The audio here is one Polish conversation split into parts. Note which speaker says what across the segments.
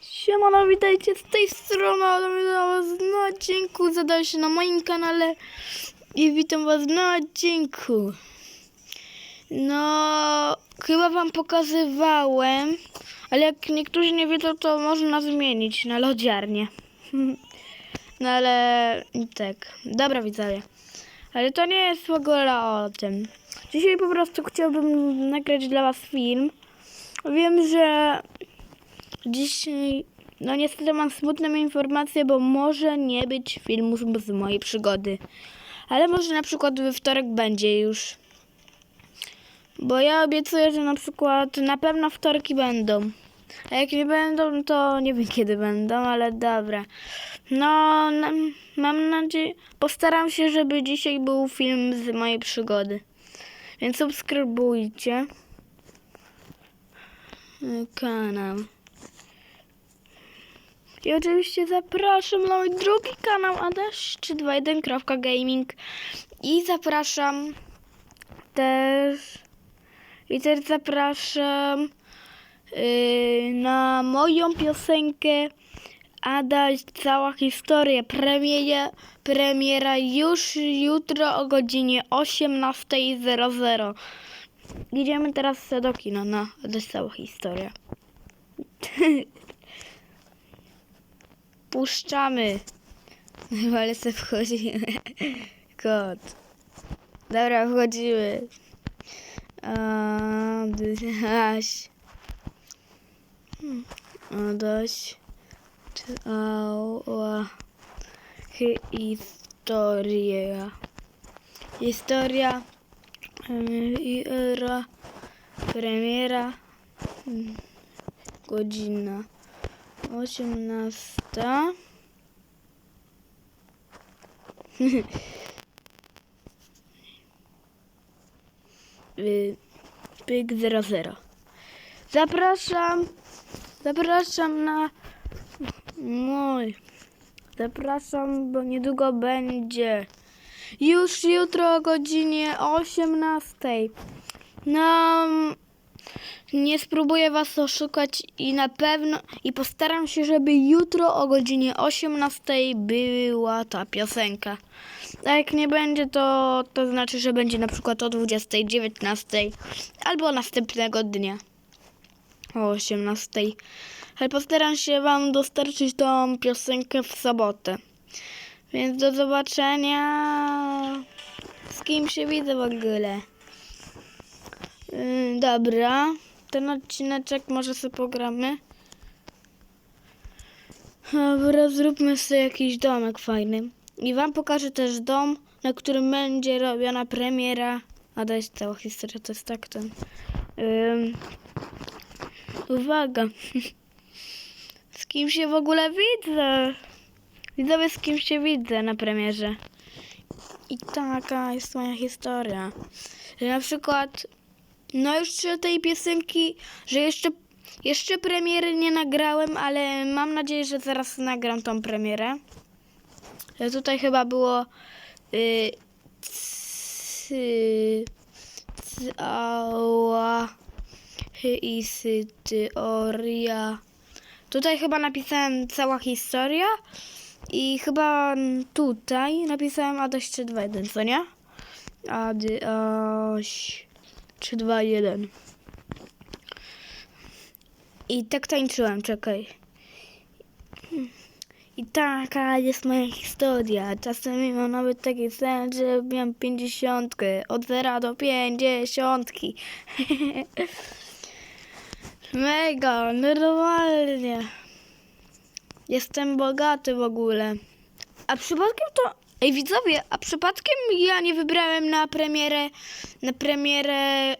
Speaker 1: Siemano, witajcie z tej strony, na odcinku, zadaję się na moim kanale i witam was na odcinku. No, chyba wam pokazywałem, ale jak niektórzy nie wiedzą, to można zmienić na lodziarnię. No ale tak, dobra widzowie, ale to nie jest w ogóle o tym. Dzisiaj po prostu chciałbym nagrać dla was film. Wiem, że Dzisiaj, no niestety mam smutną informację, bo może nie być filmu z mojej przygody. Ale może na przykład we wtorek będzie już. Bo ja obiecuję, że na przykład na pewno wtorki będą. A jak nie będą, to nie wiem kiedy będą, ale dobra. No, na, mam nadzieję, postaram się, żeby dzisiaj był film z mojej przygody. Więc subskrybujcie kanał. I oczywiście zapraszam na mój drugi kanał adaś321.gaming i zapraszam też i też zapraszam yy, na moją piosenkę Adaś cała historia premiera, premiera już jutro o godzinie 18.00 Idziemy teraz do kina na Adaś cała historia Puszczamy. Ale se wchodzimy. Kot. Dobra, wchodzimy. Adaś. Adaś. Cała historia. Historia. Premiera. Premiera. mm, Godzina. 18. Y, Pyk 00. Zapraszam. Zapraszam na mój. Zapraszam, bo niedługo będzie. Już jutro o godzinie 18. No, nie spróbuję was oszukać i na pewno i postaram się, żeby jutro o godzinie 18 była ta piosenka. A jak nie będzie, to, to znaczy, że będzie na przykład o 20, 19 albo następnego dnia o 18. Ale postaram się wam dostarczyć tą piosenkę w sobotę. Więc do zobaczenia. Z kim się widzę w ogóle. Yy, dobra, ten odcineczek może sobie pogramy. Dobra, zróbmy sobie jakiś domek fajny. I wam pokażę też dom, na którym będzie robiona premiera. A dać cała historia, to jest tak ten. Ym, uwaga. Z kim się w ogóle widzę? Widzowie, z kim się widzę na premierze. I taka jest moja historia. Że na przykład no do tej piosenki, że jeszcze, jeszcze premiery nie nagrałem, ale mam nadzieję, że zaraz nagram tą premierę. E, Tutaj chyba było y, cy, cała historia. Tutaj chyba napisałem cała historia i chyba tutaj napisałem Adaś 321, co nie? Adaś 3, 2, 1. I tak tańczyłem, czekaj. I taka jest moja historia. Czasem mam nawet taki sen, że miałem pięćdziesiątkę. Od zera do pięćdziesiątki. Mega, normalnie. Jestem bogaty w ogóle. A przypadkiem to... Ej widzowie, a przypadkiem ja nie wybrałem na premierę, na premierę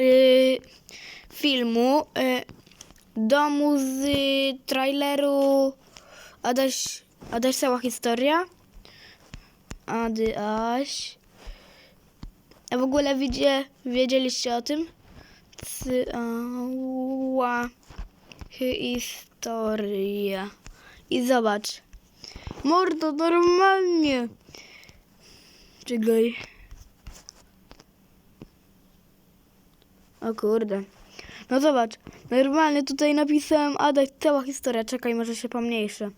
Speaker 1: y, filmu y, domu z y, traileru Adaś, Adaś cała historia. Adaś. A w ogóle wiedzieliście o tym? Cała historia. I zobacz. Mordo, normalnie. Czekaj. O kurde. No zobacz, normalnie tutaj napisałem Adaś, cała historia, czekaj, może się pomniejszę.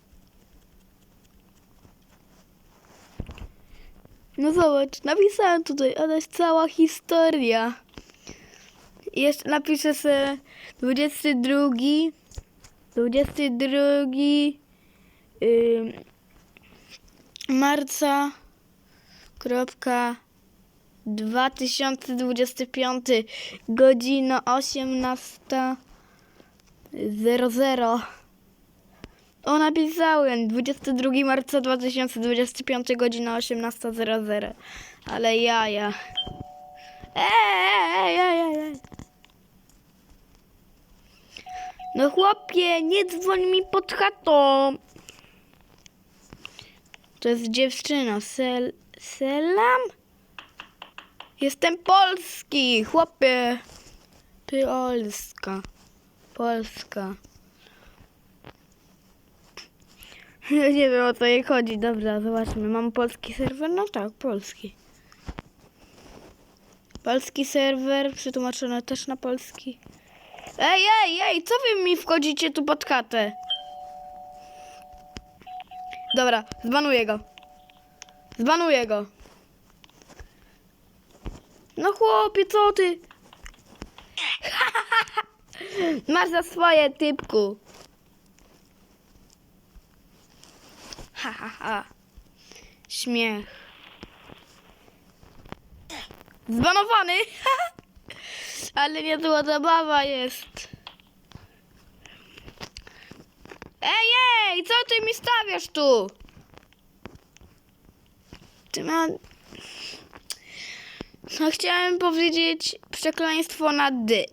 Speaker 1: No zobacz, napisałem tutaj Adaś, cała historia. Jeszcze napiszę sobie 22, 22 ym, marca, kropka 2025, godzina 18.00. O, napisałem 22 marca 2025, godzina 18.00. Ale jaja. Ej, ej, ej, ej. No chłopie, nie dzwoń mi pod chatą. To jest dziewczyna. Sel... Selam? Jestem polski, chłopie. Polska. Polska. Nie wiem o co jej chodzi. Dobra, zobaczmy. Mam polski serwer? No tak, polski. Polski serwer, przetłumaczone też na polski. Ej, ej, ej, co wy mi wchodzicie tu pod katę? Dobra, zbanuję go. Zbanuję go. No chłopie, co ty? Masz za swoje, typku. Ha, ha, ha. Śmiech. Zbanowany. Ale niezła zabawa jest. Ej, ej, co ty mi stawiasz tu? Ty ma... No chciałem powiedzieć przekleństwo na dy.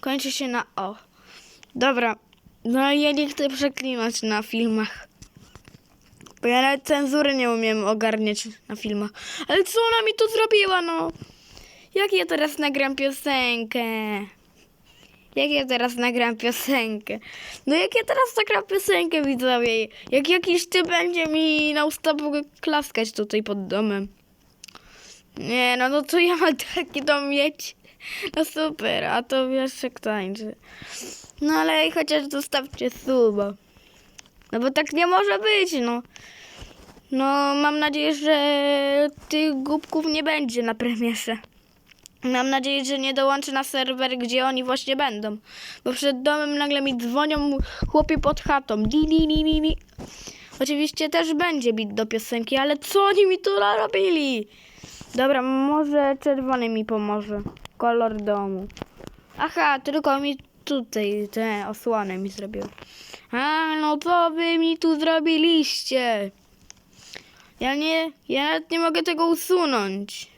Speaker 1: Kończy się na o. Dobra. No ja nie chcę przeklinać na filmach. Bo ja nawet cenzury nie umiem ogarniać na filmach. Ale co ona mi tu zrobiła, no? Jak ja teraz nagram piosenkę? Jak ja teraz nagram piosenkę? No jak ja teraz nagram piosenkę, widzowie? Jak jakiś ty będzie mi na usta klaskać tutaj pod domem. Nie, no, no to ja mam taki dom mieć. No super, a to wiesz jak tańczy. No ale chociaż zostawcie suba. No bo tak nie może być, no. No, mam nadzieję, że tych głupków nie będzie na premierze. Mam nadzieję, że nie dołączy na serwer, gdzie oni właśnie będą. Bo przed domem nagle mi dzwonią chłopie pod chatą. Di, di, di, di, di. Oczywiście też będzie bit do piosenki, ale co oni mi tu narobili? Dobra, może czerwony mi pomoże. Kolor domu. Aha, tylko mi tutaj te osłony mi zrobił. A, no co wy mi tu zrobiliście? Ja nie, ja nawet nie mogę tego usunąć.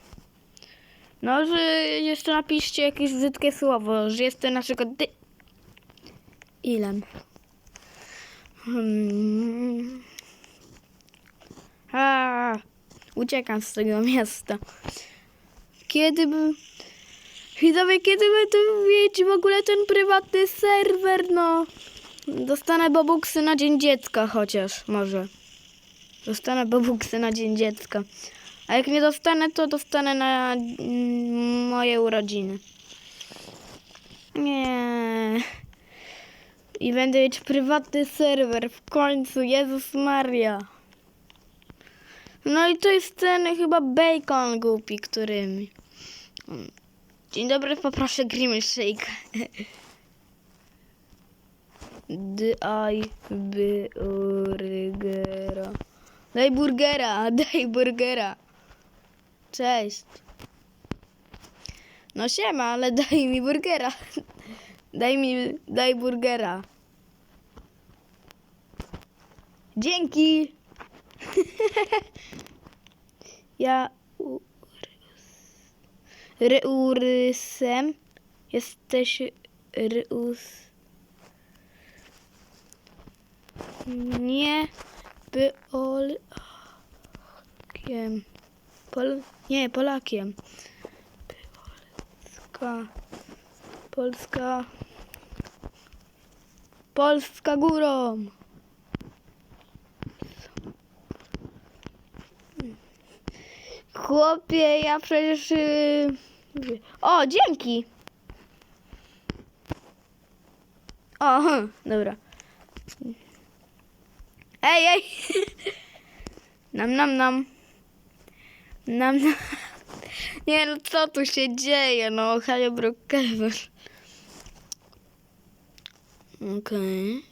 Speaker 1: No, że jeszcze napiszcie jakieś brzydkie słowo, że jestem na przykład dy... Ilan. Hmm. A, uciekam z tego miasta. Kiedy by... Widzowie, kiedy by tu mieć w ogóle ten prywatny serwer, no. Dostanę bobuksy na dzień dziecka chociaż, może. Dostanę bobuksy na dzień dziecka. A jak nie dostanę, to dostanę na mm, moje urodziny. Nie. I będę mieć prywatny serwer w końcu. Jezus Maria. No i to jest ten chyba bacon głupi, który mi... Dzień dobry, poproszę Grimace Shake. Daj burgera. Daj burgera, daj burgera. Cześć. No siema, ale daj mi burgera. Daj mi, daj burgera. Dzięki. ja Reurysem. Jesteś Reus. Nie Polakiem. Pol, nie, Polakiem. Polska. Polska. Polska górą. Chłopie, ja przecież y, O, dzięki! O, dobra. Ej, ej! Nam, nam, nam. Nam, nam. Nie no, co tu się dzieje? No, Ohio Brookhaven. Okej.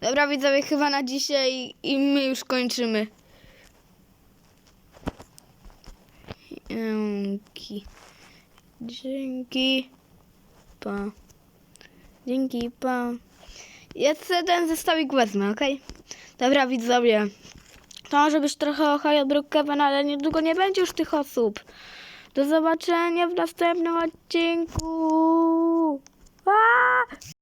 Speaker 1: Dobra, widzowie, chyba na dzisiaj i my już kończymy. Dzięki. Dzięki. Pa. Dzięki, pa. Ja sobie ten zestawik wezmę, okej? Dobra, widzowie. To może być trochę Ohio Brookhaven, ale niedługo nie będzie już tych osób. Do zobaczenia w następnym odcinku. Aaaa!